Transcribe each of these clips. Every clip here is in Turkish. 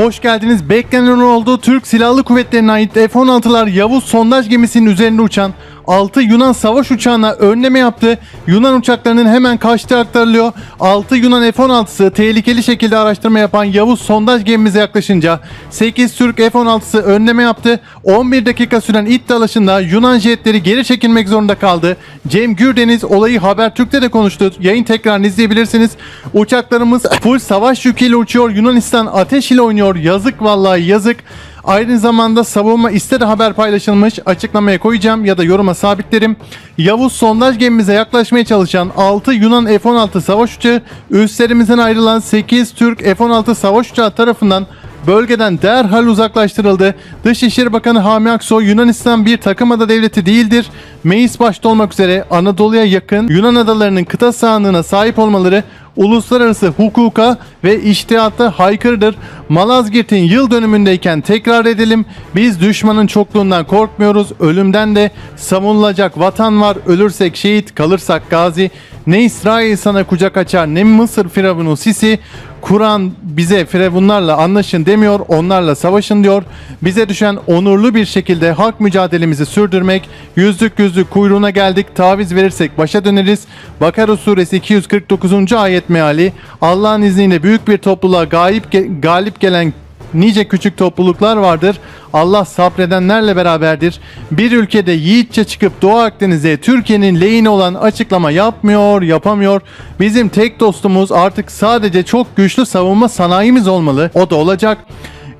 Hoş geldiniz. Beklenen oldu. Türk Silahlı Kuvvetleri'ne ait F-16'lar Yavuz sondaj gemisinin üzerinde uçan 6 Yunan savaş uçağına önleme yaptı. Yunan uçaklarının hemen kaçtığı aktarılıyor. 6 Yunan F-16'sı tehlikeli şekilde araştırma yapan Yavuz sondaj gemimize yaklaşınca 8 Türk F-16'sı önleme yaptı. 11 dakika süren it dalaşında Yunan jetleri geri çekilmek zorunda kaldı. Cem Gürdeniz olayı Habertürk'te de konuştu. Yayın tekrarını izleyebilirsiniz. Uçaklarımız full savaş yüküyle uçuyor. Yunanistan ateş ile oynuyor. Yazık vallahi yazık. Aynı zamanda savunma iste de haber paylaşılmış. Açıklamaya koyacağım ya da yoruma sabitlerim. Yavuz sondaj gemimize yaklaşmaya çalışan 6 Yunan F-16 savaş uçağı üstlerimizden ayrılan 8 Türk F-16 savaş uçağı tarafından bölgeden derhal uzaklaştırıldı. Dışişleri Bakanı Hami Aksoy Yunanistan bir takım ada devleti değildir. Meis başta olmak üzere Anadolu'ya yakın Yunan adalarının kıta sahanlığına sahip olmaları uluslararası hukuka ve iştihatta haykırıdır. Malazgirt'in yıl dönümündeyken tekrar edelim. Biz düşmanın çokluğundan korkmuyoruz. Ölümden de savunulacak vatan var. Ölürsek şehit, kalırsak gazi. Ne İsrail sana kucak açar ne Mısır firavunu Sisi. Kur'an bize firavunlarla anlaşın demiyor, onlarla savaşın diyor. Bize düşen onurlu bir şekilde hak mücadelemizi sürdürmek. Yüzlük yüzlük kuyruğuna geldik. Taviz verirsek başa döneriz. Bakara suresi 249. ayet meali. Allah'ın izniyle büyük bir topluluğa galip, ge- galip gelen nice küçük topluluklar vardır. Allah sabredenlerle beraberdir. Bir ülkede yiğitçe çıkıp Doğu Akdeniz'e Türkiye'nin lehine olan açıklama yapmıyor, yapamıyor. Bizim tek dostumuz artık sadece çok güçlü savunma sanayimiz olmalı. O da olacak.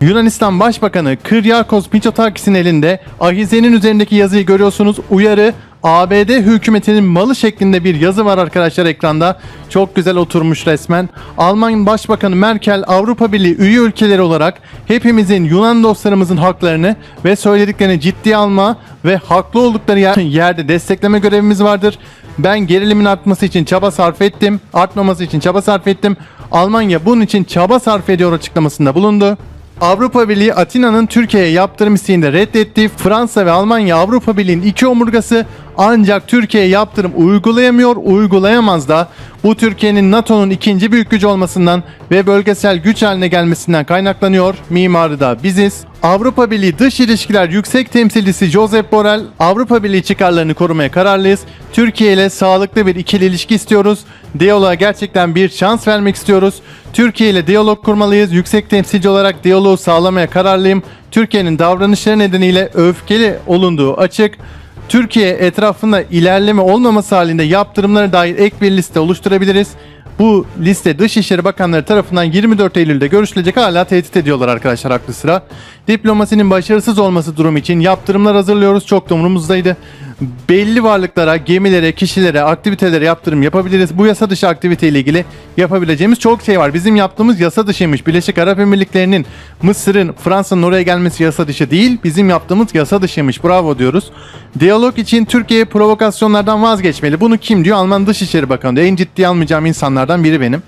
Yunanistan Başbakanı Kyriakos Mitsotakis'in elinde ahizenin üzerindeki yazıyı görüyorsunuz. Uyarı ABD hükümetinin malı şeklinde bir yazı var arkadaşlar ekranda. Çok güzel oturmuş resmen. Alman Başbakanı Merkel Avrupa Birliği üye ülkeleri olarak hepimizin Yunan dostlarımızın haklarını ve söylediklerini ciddiye alma ve haklı oldukları yer- yerde destekleme görevimiz vardır. Ben gerilimin artması için çaba sarf ettim. Artmaması için çaba sarf ettim. Almanya bunun için çaba sarf ediyor açıklamasında bulundu. Avrupa Birliği Atina'nın Türkiye'ye yaptırım isteğini reddetti. Fransa ve Almanya Avrupa Birliği'nin iki omurgası ancak Türkiye'ye yaptırım uygulayamıyor, uygulayamaz da bu Türkiye'nin NATO'nun ikinci büyük gücü olmasından ve bölgesel güç haline gelmesinden kaynaklanıyor. Mimarı da biziz. Avrupa Birliği Dış İlişkiler Yüksek Temsilcisi Josep Borrell, Avrupa Birliği çıkarlarını korumaya kararlıyız. Türkiye ile sağlıklı bir ikili ilişki istiyoruz. Diyaloğa gerçekten bir şans vermek istiyoruz. Türkiye ile diyalog kurmalıyız. Yüksek temsilci olarak diyaloğu sağlamaya kararlıyım. Türkiye'nin davranışları nedeniyle öfkeli olunduğu açık. Türkiye etrafında ilerleme olmaması halinde yaptırımlara dair ek bir liste oluşturabiliriz. Bu liste Dışişleri Bakanları tarafından 24 Eylül'de görüşülecek hala tehdit ediyorlar arkadaşlar haklı sıra. Diplomasinin başarısız olması durumu için yaptırımlar hazırlıyoruz. Çok da umurumuzdaydı. Belli varlıklara, gemilere, kişilere, aktivitelere yaptırım yapabiliriz. Bu yasa dışı aktivite ile ilgili yapabileceğimiz çok şey var. Bizim yaptığımız yasa dışıymış. Birleşik Arap Emirlikleri'nin, Mısır'ın, Fransa'nın oraya gelmesi yasa dışı değil. Bizim yaptığımız yasa dışıymış. Bravo diyoruz. Diyalog için Türkiye provokasyonlardan vazgeçmeli. Bunu kim diyor? Alman Dışişleri Bakanı diyor. En ciddiye almayacağım insanlardan biri benim.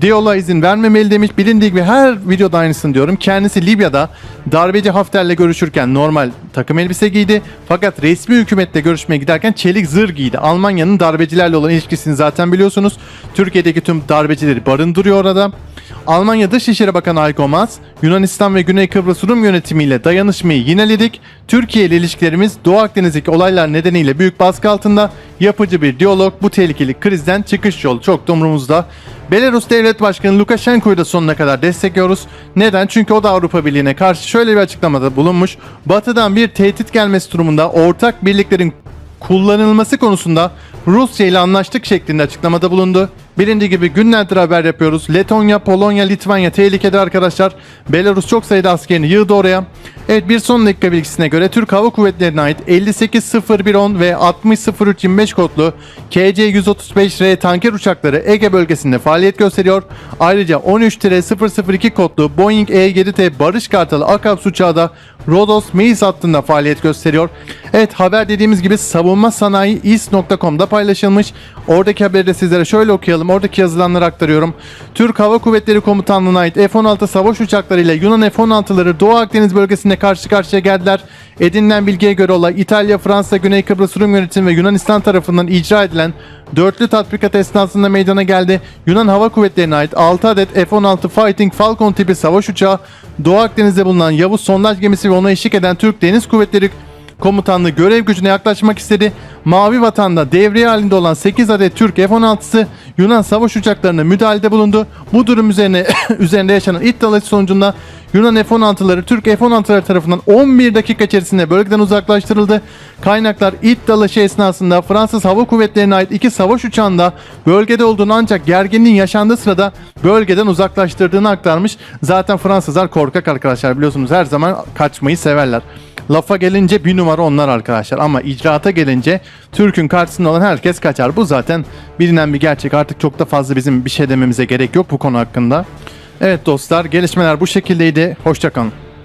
Diyaloğa izin vermemeli demiş. Bilindiği gibi her videoda aynısını diyorum. Kendisi Libya'da darbeci Hafter'le görüşürken normal takım elbise giydi. Fakat resmi hükümetle görüşmeye giderken çelik zırh giydi. Almanya'nın darbecilerle olan ilişkisini zaten biliyorsunuz. Türkiye'deki tüm darbecileri barındırıyor orada. Almanya Dışişleri Bakanı Heiko Maas, Yunanistan ve Güney Kıbrıs Rum yönetimiyle dayanışmayı yineledik. Türkiye ile ilişkilerimiz Doğu Akdeniz'deki olaylar nedeniyle büyük baskı altında. Yapıcı bir diyalog bu tehlikeli krizden çıkış yolu çok da umurumuzda. Belarus Devlet Başkanı Lukashenko'yu da sonuna kadar destekliyoruz. Neden? Çünkü o da Avrupa Birliği'ne karşı şöyle bir açıklamada bulunmuş. Batı'dan bir tehdit gelmesi durumunda ortak birliklerin kullanılması konusunda Rusya ile anlaştık şeklinde açıklamada bulundu. Bilindiği gibi günlerdir haber yapıyoruz. Letonya, Polonya, Litvanya tehlikede arkadaşlar. Belarus çok sayıda askerini yığdı oraya. Evet bir son dakika bilgisine göre Türk Hava Kuvvetleri'ne ait 580110 ve 600325 kodlu KC-135R tanker uçakları Ege bölgesinde faaliyet gösteriyor. Ayrıca 13-002 kodlu Boeing E-7T Barış Kartalı Akaps uçağı da Rodos Meis hattında faaliyet gösteriyor. Evet haber dediğimiz gibi savunma sanayi is.com'da paylaşılmış. Oradaki haberi de sizlere şöyle okuyalım. Oradaki yazılanları aktarıyorum. Türk Hava Kuvvetleri Komutanlığı'na ait F-16 savaş uçakları ile Yunan F-16'ları Doğu Akdeniz bölgesinde karşı karşıya geldiler. Edinilen bilgiye göre olay İtalya, Fransa, Güney Kıbrıs Rum yönetimi ve Yunanistan tarafından icra edilen dörtlü tatbikat esnasında meydana geldi. Yunan Hava Kuvvetleri'ne ait 6 adet F-16 Fighting Falcon tipi savaş uçağı, Doğu Akdeniz'de bulunan Yavuz sondaj gemisi ve ona eşlik eden Türk Deniz Kuvvetleri komutanlığı görev gücüne yaklaşmak istedi. Mavi vatanda devriye halinde olan 8 adet Türk F-16'sı Yunan savaş uçaklarına müdahalede bulundu. Bu durum üzerine üzerinde yaşanan it dalaşı sonucunda Yunan F-16'ları Türk F-16'ları tarafından 11 dakika içerisinde bölgeden uzaklaştırıldı. Kaynaklar it dalaşı esnasında Fransız Hava Kuvvetleri'ne ait iki savaş uçağında bölgede olduğunu ancak gerginliğin yaşandığı sırada bölgeden uzaklaştırdığını aktarmış. Zaten Fransızlar korkak arkadaşlar biliyorsunuz her zaman kaçmayı severler. Lafa gelince bir numara onlar arkadaşlar ama icraata gelince Türk'ün karşısında olan herkes kaçar. Bu zaten bilinen bir gerçek. Artık çok da fazla bizim bir şey dememize gerek yok bu konu hakkında. Evet dostlar gelişmeler bu şekildeydi. Hoşçakalın.